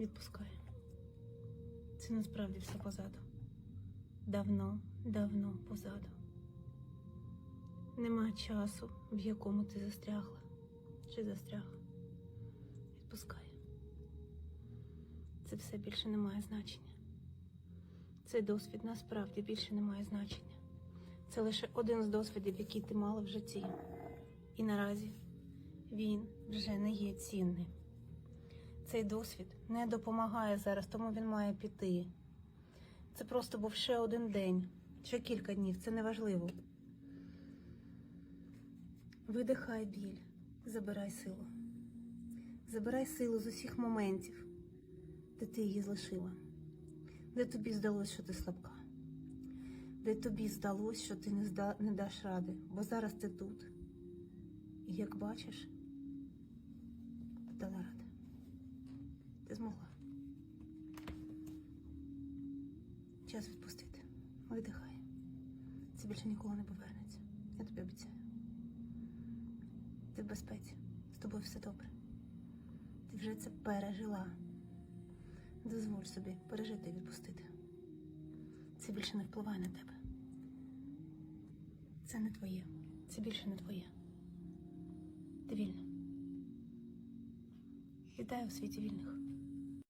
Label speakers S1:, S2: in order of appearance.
S1: Відпускай. Це насправді все позаду. Давно, давно позаду. Нема часу, в якому ти застрягла чи застряг. Відпускай. Це все більше не має значення. Цей досвід насправді більше не має значення. Це лише один з досвідів, який ти мала в житті. І наразі він вже не є цінним. Цей досвід не допомагає зараз, тому він має піти. Це просто був ще один день, ще кілька днів, це неважливо. Видихай біль, забирай силу. Забирай силу з усіх моментів, де ти її залишила, де тобі здалося, що ти слабка, де тобі здалося, що ти не, зда... не даш ради, бо зараз ти тут. І як бачиш, дала ради. Змогла. Час відпустити. Видихай. Це більше ніколи не повернеться. Я тобі обіцяю. Ти в безпеці. З тобою все добре. Ти вже це пережила. Дозволь собі пережити і відпустити. Це більше не впливає на тебе. Це не твоє. Це більше не твоє. Вітаю в свете вільних.